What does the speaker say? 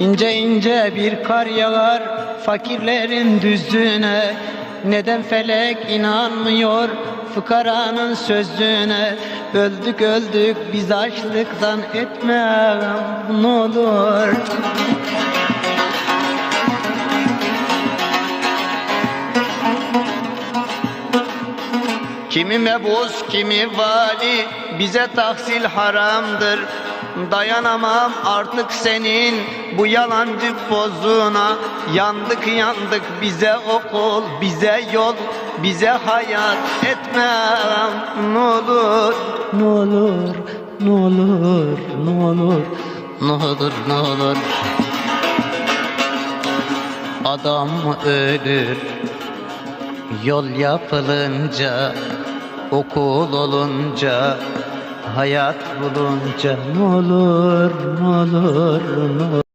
İnce ince bir kar yağar fakirlerin düzlüğüne Neden felek inanmıyor fıkaranın sözlüğüne Öldük öldük biz açlıktan etmem ne olur. Kimi mebus, kimi vali, bize tahsil haramdır. Dayanamam artık senin bu yalancı pozuna. Yandık yandık bize okul, bize yol, bize hayat etmem. Ne olur, ne olur, ne olur, ne olur, ne olur, ne olur. Adam ölür, Yol yapılınca, okul olunca, hayat bulunca ne olur, ne olur, ne.